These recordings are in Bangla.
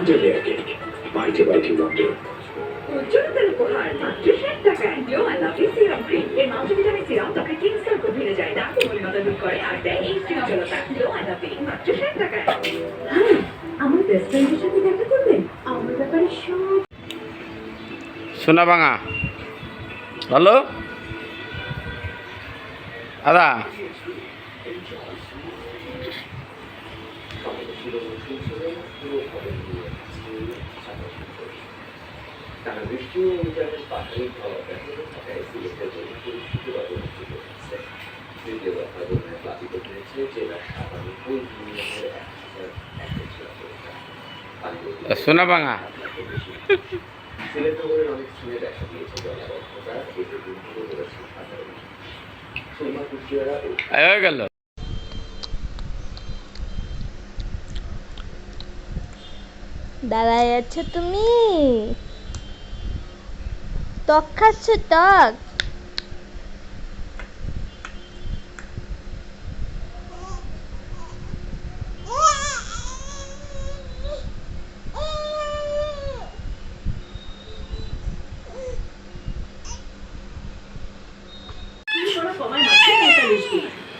Wonder there again. Mighty, mighty wonder. সোনা ভাঙা হ্যালো দাদা Thank you. তারা বৃষ্টি অনুযায়ী পাহাড়ি খাওয়া ব্যাপারে থাকায় সিলেটের জন্য পরিস্থিতি অবনতি ঘটেছে তৃতীয় দফা বন্যায় প্লাবিত হয়েছে জেলার সাতানব্বই ইউনিয়নের এক হাজার একশো ছিয়াত্তর সোনা ভাঙা। সিলেট নগরের অনেক স্থানে দেখা দিয়েছে জলাবদ্ধতা এতে দুর্ভোগ করেছে সাধারণ হয়ে গেল। দাঁড়ায় আছো তুমি? টক খাচ্ছ টক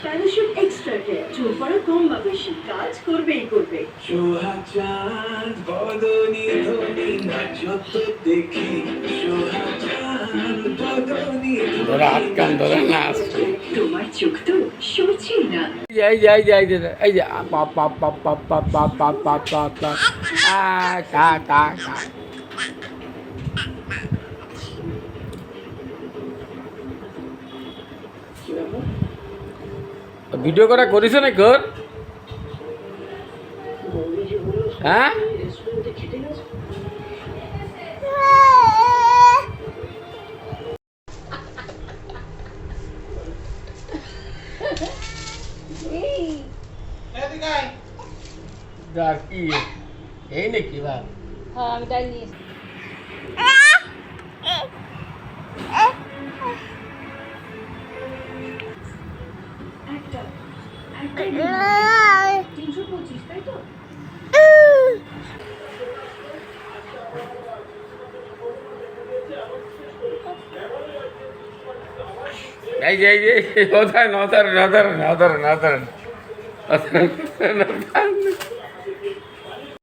প্যারাশুট এক্সট্রা কেয়ার চুল পড়া কম বেশি? কাজ করবেই করবে। সোহা চাঁদ বদনি ধনি যত দেখি। ধরে হাত কান ধরে না আসছে তোমার চোখ তো সরছেই না এই যে এই যে এই যে এই যে পা পা পা পা পা পা পা পা পা পা আ টা টা ভিডিও করা করিস না কর হ্যাঁ কি এই নাকি বা হ্যাঁ আমি তাই নিয়ে তিনশো পঁচিশ তাই তো এই যে এই যে নদার নদার নদার নদার নদার なんか。